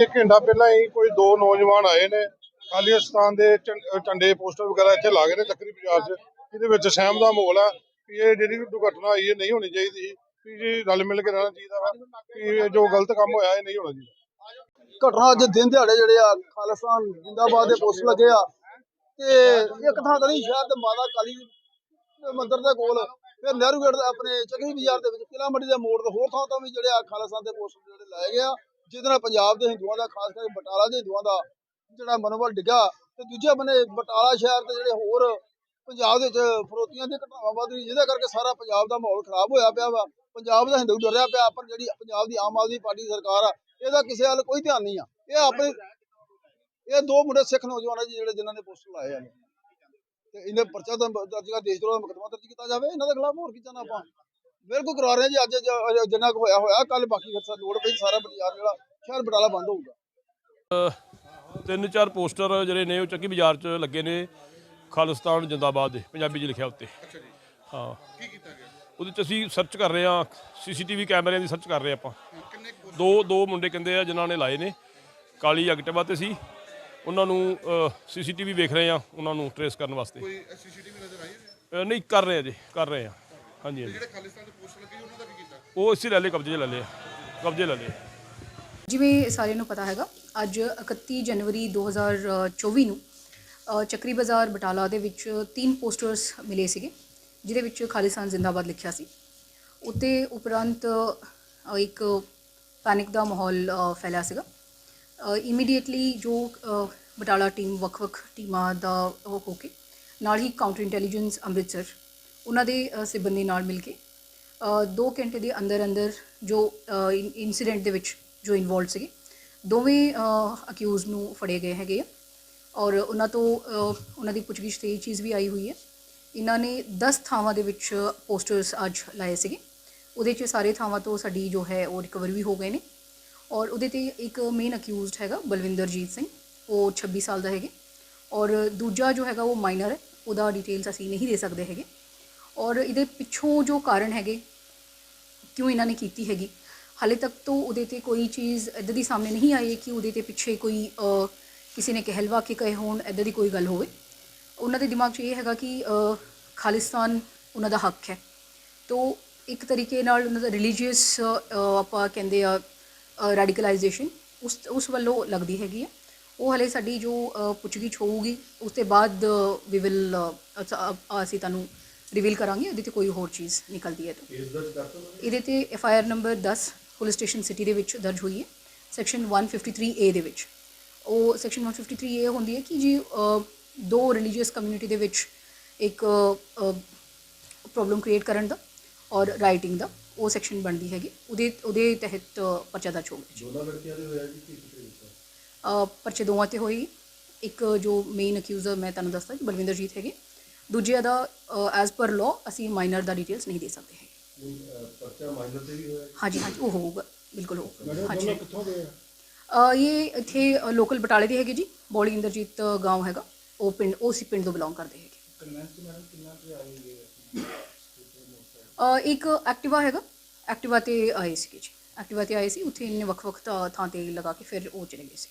ਇੱਕ ਘੰਟਾ ਪਹਿਲਾਂ ਹੀ ਕੋਈ ਦੋ ਨੌਜਵਾਨ ਆਏ ਨੇ, ਖਾਲਿਸਤਾਨ ਦੇ ਝੰਡੇ ਪੋਸਟਰ ਵਗੈਰਾ ਇੱਥੇ ਲਾ ਗਏ ਨੇ ਚੱਕਰੀ ਬਾਜ਼ਾਰ 'ਚ। ਇਹਦੇ ਵਿੱਚ ਸਹਿਮ ਦਾ ਮਾਹੌਲ ਆ ਕਿ ਇਹ ਜਿਹੜੀ ਦੁਰਘਟਨਾ ਹੋਈ ਹੈ ਨਹੀਂ ਹੋਣੀ ਚਾਹੀਦੀ ਸੀ। ਜੀ ਰਲ ਮਿਲ ਕੇ ਰਹਿਣਾ ਚਾਹੀਦਾ ਵਾ, ਕਿ ਜੋ ਗਲਤ ਕੰਮ ਹੋਇਆ, ਇਹ ਨਹੀਂ ਹੋਣਾ ਚਾਹੀਦਾ। ਘਟਨਾ ਅੱਜ ਦਿਨ ਦਿਹਾੜੇ ਜਿਹੜੇ ਆ, ਖਾਲਿਸਤਾਨ ਜਿੰਦਾਬਾਦ ਦੇ ਪੋਸਟ ਲੱਗੇ ਆ। ਤੇ ਇੱਕ ਥਾਂ ਤਾਂ ਨਹੀਂ, ਸ਼ਹਿਰ ਦੇ ਮਾਤਾ ਕਾਲੀ ਮੰਦਿਰ ਦੇ ਕੋਲ, ਫਿਰ ਨਹਿਰੂ ਗੇਟ ਆਪਣੇ ਚੱਕਰੀ ਬਾਜ਼ਾਰ ਦੇ ਵਿੱਚ ਕਿਲਾ ਮੰਡੀ ਦੇ ਮੋੜ ਤੇ ਹੋਰ ਥਾਂ ਤੋਂ ਵੀ ਜਿਹੜੇ ਆ ਖਾਲਿਸਤਾਨ ਦੇ ਪੋਸਟ ਜਿਹੜੇ ਲਾਏ ਗਏ ਆ। ਜਿਹਦੇ ਨਾਲ ਪੰਜਾਬ ਦੇ ਹਿੰਦੂਆਂ ਦਾ, ਖਾਸ ਕਰਕੇ ਬਟਾਲਾ ਦੇ ਹਿੰਦੂਆਂ ਦਾ ਜਿਹੜਾ ਮਨੋਬਲ ਡਿੱਗਾ ਤੇ ਦੂਜੇ ਬੰਨੇ ਬਟਾਲਾ ਸ਼ਹਿਰ ਤੇ ਜਿਹੜੇ ਹੋਰ ਪੰਜਾਬ ਦੇ ਵਿੱਚ ਫਰੋਤੀਆਂ ਦੀਆਂ ਘਟਨਾਵਾਂ ਵੱਧ ਰਹੀ ਜਿਹਦੇ ਕਰਕੇ ਸਾਰਾ ਪੰਜਾਬ ਦਾ ਮਾਹੌਲ ਖਰਾਬ ਹੋਇਆ ਪਿਆ ਵਾ। ਪੰਜਾਬ ਦਾ ਹਿੰਦੂ ਡਰਿਆ ਪਿਆ, ਪਰ ਜਿਹੜੀ ਪੰਜਾਬ ਦੀ ਆਮ ਆਦਮੀ ਪਾਰਟੀ ਸਰਕਾਰ ਆ, ਇਹਦਾ ਕਿਸੇ ਵੱਲ ਕੋਈ ਧਿਆਨ ਨਹੀਂ ਆ। ਇਹ ਆਪਣੇ, ਇਹ ਦੋ ਮੁੰਡੇ ਸਿੱਖ ਨੌਜਵਾਨ ਆ ਜੀ ਜਿਹੜੇ ਜਿਨ੍ਹਾਂ ਨੇ ਪੋਸਟਰ ਲਾਏ ਆ ਤੇ ਇਹਨੇ ਪਰਚਾ ਦਰਜ ਕਰ ਦੇਸ਼ ਦਾ ਮੁਕੱਦਮਾ ਦਰਜ ਕੀਤਾ ਜਾਵੇ, ਇਹਨਾਂ ਦੇ ਖਿਲਾਫ ਹੋਰ ਕੀ ਚਾਹਨਾ ਆਪਾਂ? ਬਿਲਕੁਲ ਕਰਵਾ ਰਹੇ ਜੀ ਅੱਜ ਜਿੰਨਾ ਕੁ ਹੋਇਆ ਹੋਇਆ ਕੱਲ ਬਾਕੀ ਫਿਰ ਲੋੜ ਪਈ ਸਾਰਾ ਬਾਜ਼ਾਰ ਜਿਹੜਾ ਸ਼ਹਿਰ ਬਟਾਲਾ ਬੰਦ ਹੋਊਗਾ। ਤਿੰਨ ਚਾਰ ਪੋਸਟਰ ਜਿਹੜੇ ਨੇ ਉਹ ਚੱਕੀ ਬਾਜ਼ਾਰ 'ਚ ਲੱਗੇ ਨੇ ਖਾਲਿਸਤਾਨ ਜਿੰਦਾਬਾਦ ਦੇ ਪੰਜਾਬੀ 'ਚ ਲਿਖਿਆ ਉੱਤੇ। ਅੱਛਾ ਜੀ। ਹਾਂ। ਕੀ ਕੀਤਾ ਗਿਆ? ਉਹਦੇ 'ਚ ਅਸੀਂ ਸਰਚ ਕਰ ਰਹੇ ਹਾਂ ਸੀਸੀਟੀਵੀ ਕੈਮਰਿਆਂ ਦੀ ਸਰਚ ਕਰ ਰਹੇ ਆਪਾਂ। ਦੋ ਦੋ ਮੁੰਡੇ ਕਹਿੰਦੇ ਆ ਜਿਨ੍ਹਾਂ ਨੇ ਲਾਏ ਨੇ ਕਾਲੀ ਐਕਟਿਵਾ ਤੇ ਸੀ। ਉਹਨਾਂ ਨੂੰ ਸੀਸੀਟੀਵੀ ਵੇਖ ਰਹੇ ਆ ਉਹਨਾਂ ਨੂੰ ਟਰੇਸ ਕਰਨ ਵਾਸਤੇ। ਕੋਈ ਸੀਸੀਟੀਵੀ ਨਜ਼ਰ ਆਈ ਨਹੀਂ ਕਰ ਰਹੇ ਆ ਜੀ ਕਰ ਰਹੇ ਆ ਹਾਂਜੀ ਹਾਂਜੀ। ਜਿਹੜੇ ਖਾਲਿਸਤਾਨ ਦੇ ਪੋਸਟਰ ਲੱਗੇ ਉਹਨਾਂ ਦਾ ਵੀ ਕੀਤਾ? ਉਹ ਅਸੀਂ ਲੈ ਲਏ ਕਬਜ਼ੇ 'ਚ ਲੈ ਲਏ। ਕਬਜ਼ੇ ਲੈ ਲਏ। ਜਿਵੇਂ ਸਾਰਿਆਂ ਨੂੰ ਪਤਾ ਹੈਗਾ ਅੱਜ 31 ਜਨਵਰੀ 2024 ਨੂੰ ਅ, ਚੱਕਰੀ ਬਾਜ਼ਾਰ ਬਟਾਲਾ ਦੇ ਵਿੱਚ ਤਿੰਨ ਪੋਸਟਰਸ ਮਿਲੇ ਸੀਗੇ ਜਿਹਦੇ ਵਿੱਚ ਖਾਲਿਸਤਾਨ ਜ਼ਿੰਦਾਬਾਦ ਲਿਖਿਆ ਸੀ। ਉੱਤੇ ਉਪਰੰਤ ਅ, ਇੱਕ ਪੈਨਿਕ ਦਾ ਮਾਹੌਲ ਅ, ਫੈਲਿਆ ਸੀਗਾ। ਇਮੀਡੀਏਟਲੀ ਜੋ ਅ, ਬਟਾਲਾ ਟੀਮ ਵੱਖ-ਵੱਖ ਟੀਮਾਂ ਦਾ ਉਹ ਹੋ ਕੇ ਨਾਲ ਹੀ ਕਾਊਂਟਰ ਇੰਟੈਲੀਜੈਂਸ ਅੰਮ੍ਰਿਤਸਰ ਉਹਨਾਂ ਦੇ ਅ, ਸਿਬੰਦੀ ਨਾਲ ਮਿਲ ਕੇ ਅ, ਦੋ ਘੰਟੇ ਦੇ ਅੰਦਰ ਅੰਦਰ ਜੋ ਇਨਸੀਡੈਂਟ ਦੇ ਵਿੱਚ ਜੋ ਇਨਵੋਲਡ ਸੀਗੇ ਦੋਵੇਂ ਅਕਿਊਜ਼ ਨੂੰ ਫੜੇ ਗਏ ਹੈਗੇ ਆ। ਔਰ ਉਹਨਾਂ ਤੋਂ ਉਹਨਾਂ ਦੀ ਪੁੱਛਗਿੱਛ ਤੇ ਇਹ ਚੀਜ਼ ਵੀ ਆਈ ਹੋਈ ਹੈ। ਇਹਨਾਂ ਨੇ 10 ਥਾਵਾਂ ਦੇ ਵਿੱਚ ਪੋਸਟਰਸ ਅੱਜ ਲਾਏ ਸੀਗੇ। ਉਹਦੇ 'ਚ ਸਾਰੇ ਥਾਵਾਂ ਤੋਂ ਸਾਡੀ ਜੋ ਹੈ ਉਹ ਰਿਕਵਰ ਵੀ ਹੋ ਗਏ ਨੇ। ਔਰ ਉਹਦੇ ਤੇ ਇੱਕ ਮੇਨ ਅਕਿਊਜ਼ਡ ਹੈਗਾ ਬਲਵਿੰਦਰਜੀਤ ਸਿੰਘ। ਉਹ 26 ਸਾਲ ਦਾ ਹੈਗੇ। ਔਰ ਦੂਜਾ ਜੋ ਹੈਗਾ ਉਹ ਮਾਈਨਰ ਹੈ। ਉਹਦਾ ਡਿਟੇਲਸ ਅਸੀਂ ਨਹੀਂ ਦੇ ਸਕਦੇ ਹੈਗੇ। ਔਰ ਇਹਦੇ ਪਿੱਛੋਂ ਜੋ ਕਾਰਨ ਹੈਗੇ, ਕਿਉਂ ਇਹਨਾਂ ਨੇ ਕੀਤੀ ਹੈਗੀ? ਹਾਲੇ ਤੱਕ ਤੋਂ ਉਹਦੇ ਤੇ ਕੋਈ ਚੀਜ਼ ਇੱਦਾਂ ਦੀ ਸਾਹਮਣੇ ਨਹੀਂ ਆਈ ਹੈ ਕਿ ਉਹਦੇ ਤੇ ਪਿੱਛੇ ਕੋਈ ਕਿਸੇ ਨੇ ਕਹਿਲਵਾ ਕੇ ਕਹੇ ਹੋਣ, ਇੱਦਾਂ ਦੀ ਕੋਈ ਗੱਲ ਹੋਵੇ। ਉਹਨਾਂ ਦੇ ਦਿਮਾਗ 'ਚ ਇਹ ਹੈਗਾ ਕਿ ਖਾਲਿਸਤਾਨ ਉਹਨਾਂ ਦਾ ਹੱਕ ਹੈ। ਤੋ ਇੱਕ ਤਰੀਕੇ ਨਾਲ ਉਹਨਾਂ ਦਾ ਰਿਲੀਜੀਅਸ ਆਪਾਂ ਕਹਿੰਦੇ ਆ ਰੈਡੀਕਲਾਈਜੇਸ਼ਨ ਉਸ ਉਸ ਵੱਲੋਂ ਲੱਗਦੀ ਹੈਗੀ ਹੈ ਉਹ ਹਲੇ ਸਾਡੀ ਜੋ ਪੁੱਛਗਿੱਛ ਹੋਊਗੀ, ਉਸ ਤੋਂ ਬਾਅਦ ਵੀ ਵਿਲ ਅਸੀਂ ਤੁਹਾਨੂੰ ਰਿਵੀਲ ਕਰਾਂਗੇ ਉਹਦੇ ਤੇ ਕੋਈ ਹੋਰ ਚੀਜ਼ ਨਿਕਲਦੀ ਹੈ ਤਾਂ। ਇਹਦੇ ਤੇ F I R number 10 police station city ਦੇ ਵਿੱਚ ਦਰਜ ਹੋਈ ਹੈ ਸੈਕਸ਼ਨ 153 ਏ ਦੇ ਵਿੱਚ। ਉਹ ਸੈਕਸ਼ਨ 153 ਏ ਹੁੰਦੀ ਹੈ ਕਿ ਜੀ ਦੋ ਰਿਲੀਜੀਅਸ ਕਮਿਊਨਿਟੀ ਦੇ ਵਿੱਚ ਇੱਕ ਪ੍ਰੋਬਲਮ ਕ੍ਰੀਏਟ ਕਰਨ ਦਾ ਔਰ ਰਾਈਟਿੰਗ ਦਾ ਉਹ ਸੈਕਸ਼ਨ ਬਣਦੀ ਹੈਗੀ। ਉਹਦੇ ਉਹਦੇ ਤਹਿਤ ਪਰਚਾ ਦਰਜ ਹੋ ਗਿਆ ਦੋਨਾਂ ਲੜਕੀਆਂ ਦੇ ਹੋਇਆ ਜੀ ਪਰਚੇ ਦੋਵਾਂ ਤੇ ਹੋਈ। ਇੱਕ ਜੋ ਮੇਨ ਅਕਿਊਜ਼ਰ ਮੈਂ ਤੁਹਾਨੂੰ ਦੱਸਦਾ ਜੀ ਬਲਵਿੰਦਰਜੀਤ ਹੈਗੇ। ਦੂਜੇ ਦਾ ਐਜ਼ ਪਰ ਲਾਅ ਅਸੀਂ ਮਾਈਨਰ ਦਾ ਡਿਟੇਲਸ ਨਹੀਂ ਦੇ ਸਕਦੇ ਹੈਗੇ ਪਰਚਾ ਮਾਈਨਰ ਤੇ ਵੀ ਹੋਇਆ ਹਾਂਜੀ ਹਾਂਜੀ ਉਹ ਹੋਊਗਾ ਬਿਲਕੁਲ ਹੋਊਗਾ ਹਾਂਜੀ ਕਿੱਥੋਂ ਦੇ ਅ, ਇਹ ਇੱਥੇ ਲੋਕਲ ਬਟਾਲੇ ਦੇ ਹੈਗੇ ਜੀ ਬੋਲੀ ਇੰਦਰਜੀਤ ਗਾਂਵ ਹੈਗਾ ਉਹ ਪਿੰਡ ਉਹ ਸੀ ਪਿੰਡ ਤੋਂ ਬਿਲੋਂਗ ਕਰਦੇ ਹੈਗੇ ਅ, ਇੱਕ ਐਕਟਿਵਾ ਹੈਗਾ ਐਕਟਿਵਾ ਤੇ ਆਏ ਸੀਗੇ ਜੀ ਐਕਟਿਵਾ ਤੇ ਆਏ ਸੀ ਉੱਥੇ ਇਹਨੇ ਵੱਖ-ਵੱਖ ਥਾਂ ਥਾਂ ਤੇ ਲਗਾ ਕੇ ਫਿਰ ਉਹ ਚਲੇ ਗਏ ਸੀ